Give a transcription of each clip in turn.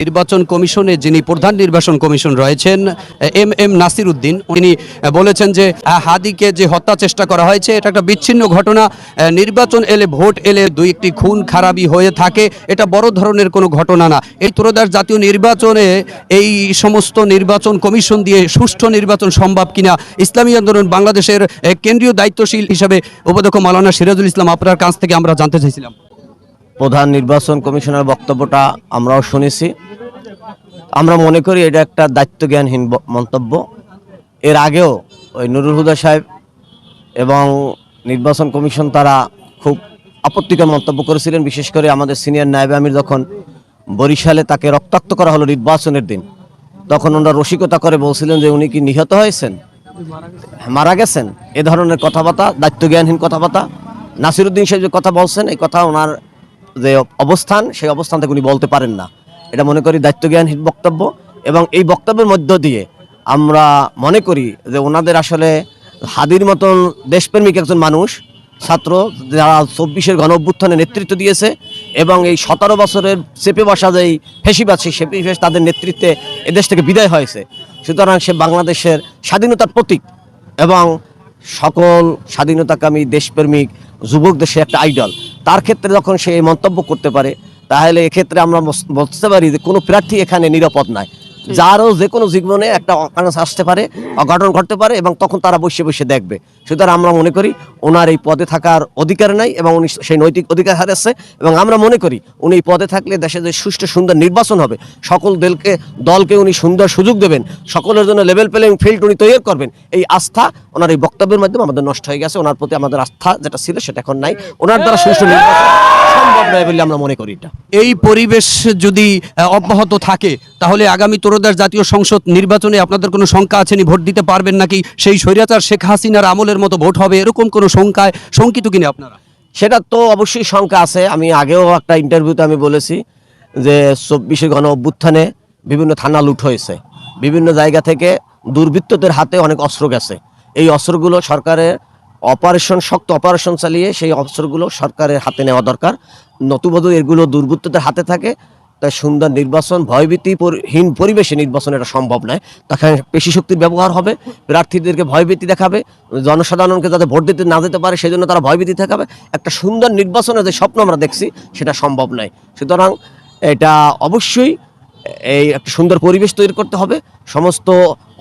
নির্বাচন কমিশনে যিনি প্রধান নির্বাচন কমিশন রয়েছেন, এম এম নাসির উদ্দিন তিনি বলেছেন যে হাদিকে যে হত্যা চেষ্টা করা হয়েছে, এটা একটা বিচ্ছিন্ন ঘটনা। নির্বাচন এলে ভোট এলে দুই একটি খুন খারাপি হয়ে থাকে, এটা বড় ধরনের কোনো ঘটনা না। এই ত্রয়োদশ জাতীয় নির্বাচনে এই সমস্ত নির্বাচন কমিশন দিয়ে সুষ্ঠু নির্বাচন সম্ভব কিনা, ইসলামী আন্দোলন বাংলাদেশের কেন্দ্রীয় দায়িত্বশীল হিসাবে উপাধ্যক্ষ মালানা সিরাজুল ইসলাম আপনার কাছ থেকে আমরা জানতে চাইছিলাম। প্রধান নির্বাচন কমিশনের বক্তব্যটা আমরাও শুনেছি। আমরা মনে করি এটা একটা দায়িত্বজ্ঞানহীন মন্তব্য। এর আগেও ওই নুরুল হুদা সাহেব এবং নির্বাচন কমিশন তারা খুব আপত্তিকর মন্তব্য করেছিলেন, বিশেষ করে আমাদের সিনিয়র নায়েব আমির যখন বরিশালে তাকে রক্তাক্ত করা হলো নির্বাচনের দিন, তখন ওনারা রসিকতা করে বলছিলেন যে উনি কি নিহত হয়েছেন? মারা গেছেন? এ ধরনের কথাবার্তা, দায়িত্বজ্ঞানহীন কথাবার্তা। নাসিরুদ্দিন সাহেব যে কথা বলছেন, এই কথা ওনার যে অবস্থান, সেই অবস্থান থেকে উনি বলতে পারেন না। এটা মনে করি দায়িত্বজ্ঞানহীন বক্তব্য। এবং এই বক্তব্যের মধ্য দিয়ে আমরা মনে করি যে ওনাদের আসলে হাদির মতন দেশপ্রেমিক একজন মানুষ, ছাত্র, যারা চব্বিশের গণ অভ্যুত্থানে নেতৃত্ব দিয়েছে এবং এই সতেরো বছরের চেপে বসা যেই ফেসিবাদ, সেই ফেস তাদের নেতৃত্বে এদেশ থেকে বিদায় হয়েছে। সুতরাং সে বাংলাদেশের স্বাধীনতার প্রতীক এবং সকল স্বাধীনতাকামী দেশপ্রেমিক যুবকদের সে একটা আইডল। তার ক্ষেত্রে যখন সে এই মন্তব্য করতে পারে তাহলে এক্ষেত্রে আমরা বলতে পারি যে কোনো প্রার্থী এখানে নিরাপদ নয় যারও যে কোনো জীবনে একটা অকারণ আসতে পারে, অঘটন ঘটতে পারে এবং তখন তারা বসে বসে দেখবে। সুতরাং আমরা মনে করি ওনার এই পদে থাকার অধিকার নাই এবং উনি সেই নৈতিক অধিকার হারাচ্ছে এবং আমরা মনে করি উনি এই পদে থাকলে দেশে যে সুষ্ঠু সুন্দর নির্বাচন হবে, সকল দলকে দলকে উনি সুন্দর সুযোগ দেবেন, সকলের জন্য লেভেল প্লেইং ফিল্ড উনি তৈরি করবেন। এই আস্থা ওনার এই বক্তব্যের মাধ্যমে আমাদের নষ্ট হয়ে গেছে, ওনার প্রতি আমাদের আস্থা যেটা ছিল সেটা এখন নাই। ওনার দ্বারা সুষ্ঠু নির্বাচন সম্ভব নয় বলে আমরা মনে করি এটা। এই পরিবেশ যদি অব্যাহত থাকে, তাহলে আগামী ত্রয়োদশ জাতীয় সংসদ নির্বাচনে আপনাদের কোনো শঙ্কা আছে নি? ভোট দিতে পারবেন নাকি? সেই স্বৈরাচার শেখ হাসিনার আমলের মতো ভোট হবে? এরকম কোনো শঙ্কায় শঙ্কিত কিনা আপনারা? সেটা তো অবশ্যই শঙ্কা আছে। আমি আগেও একটা ইন্টারভিউতে আমি বলেছি যে চব্বিশে গণ অভ্যুত্থানে বিভিন্ন থানা লুট হয়েছে। বিভিন্ন জায়গা থেকে দুর্বৃত্তদের হাতে অনেক অস্ত্র গেছে। এই অস্ত্রগুলো সরকারের অপারেশন, শক্ত অপারেশন চালিয়ে সেই অস্ত্রগুলো সরকারের হাতে নেওয়া দরকার। নতুবধ এগুলো দুর্বৃত্তদের হাতে থাকে। তাই সুন্দর নির্বাচন ভয়ভীতিহীন পরি- পরিবেশে নির্বাচন এটা সম্ভব নয়। তখন পেশি শক্তির ব্যবহার হবে, প্রার্থীদেরকে ভয়ভীতি দেখাবে, জনসাধারণকে যাতে ভোট দিতে না দিতে পারে সেই জন্য তারা ভয়ভীতি দেখাবে। একটা সুন্দর নির্বাচনের যে স্বপ্ন আমরা দেখছি, সেটা সম্ভব নয়। সুতরাং এটা অবশ্যই এই একটা সুন্দর পরিবেশ তৈরি করতে হবে সমস্ত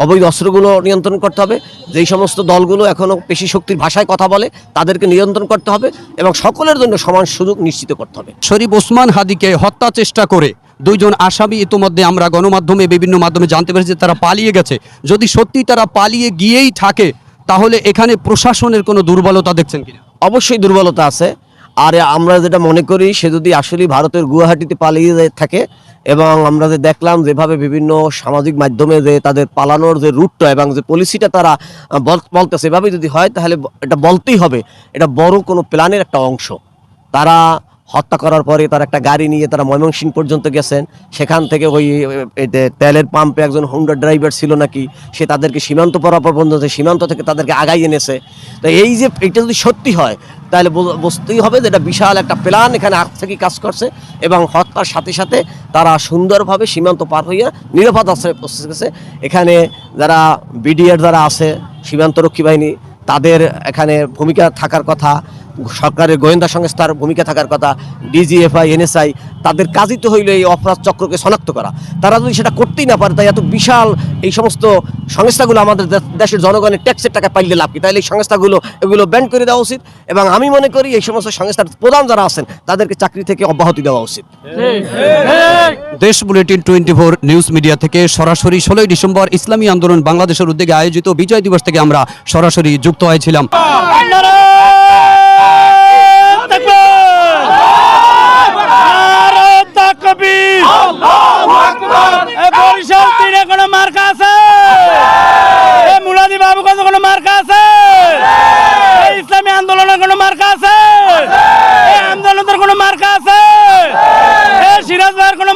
অবৈধ অস্ত্রগুলো নিয়ন্ত্রণ করতে হবে যেই সমস্ত দলগুলো এখনও পেশি শক্তির ভাষায় কথা বলে তাদেরকে নিয়ন্ত্রণ করতে হবে এবং সকলের জন্য সমান সুযোগ নিশ্চিত করতে হবে। শরীফ ওসমান হাদিকে হত্যা চেষ্টা করে দুইজন আসামি ইতোমধ্যে আমরা গণমাধ্যমে বিভিন্ন মাধ্যমে জানতে পেরেছি যে তারা পালিয়ে গেছে। যদি সত্যি তারা পালিয়ে গিয়েই থাকে তাহলে এখানে প্রশাসনের কোনো দুর্বলতা দেখছেন কিনা? অবশ্যই দুর্বলতা আছে। আর আমরা যেটা মনে করি সে যদি আসলে ভারতের গুয়াহাটিতে পালিয়ে থাকে এবং আমরা যে দেখলাম যেভাবে বিভিন্ন সামাজিক মাধ্যমে যে তাদের পালানোর যে রুটটা এবং যে পলিসিটা তারা বলতে বল- বলতেছে এভাবে যদি হয় তাহলে এটা বলতেই হবে। এটা বড় কোনো প্ল্যানের একটা অংশ। তারা হত্যা করার পরে তার একটা গাড়ি নিয়ে তারা ময়মনসিং পর্যন্ত গেছেন। সেখান থেকে ওই তেলের পাম্পে একজন হুন্ডা ড্রাইভার ছিল নাকি, সে তাদেরকে সীমান্ত পরাপর পর্যন্ত সীমান্ত থেকে তাদেরকে আগাই এনেছে। তো এই যে, এটা যদি সত্যি হয়, তাহলে বুঝতেই হবে যে এটা বিশাল একটা প্ল্যান, এখানে আগ থেকে কাজ করছে এবং হত্যার সাথে সাথে তারা সুন্দরভাবে সীমান্ত পার হইয়া নিরাপদ আশ্রয় পৌঁছে গেছে এখানে যারা বিডিআর যারা আছে, সীমান্তরক্ষী বাহিনী, তাদের এখানে ভূমিকা থাকার কথা সরকারের গোয়েন্দা সংস্থার ভূমিকা থাকার কথা ডিজিএফআই এনএসআই তাদের কাজই তো হইল এই অপরাধ চক্রকে শনাক্ত করা। তারা যদি সেটা করতেই না পারে তাই এত বিশাল এই সমস্ত সংস্থাগুলো আমাদের দেশের জনগণের ট্যাক্সের টাকা পাইলে লাভ কি? তাহলে এই সংস্থাগুলো এগুলো ব্যান করে দেওয়া উচিত এবং আমি মনে করি এই সমস্ত সংস্থার প্রধান যারা আছেন তাদেরকে চাকরি থেকে অব্যাহতি দেওয়া উচিত। Desh bulletin twenty four news media থেকে সরাসরি ষোলোই ডিসেম্বর ইসলামী আন্দোলন বাংলাদেশের উদ্যোগে আয়োজিত বিজয় দিবস থেকে আমরা সরাসরি যুক্ত হয়েছিলাম। কোনো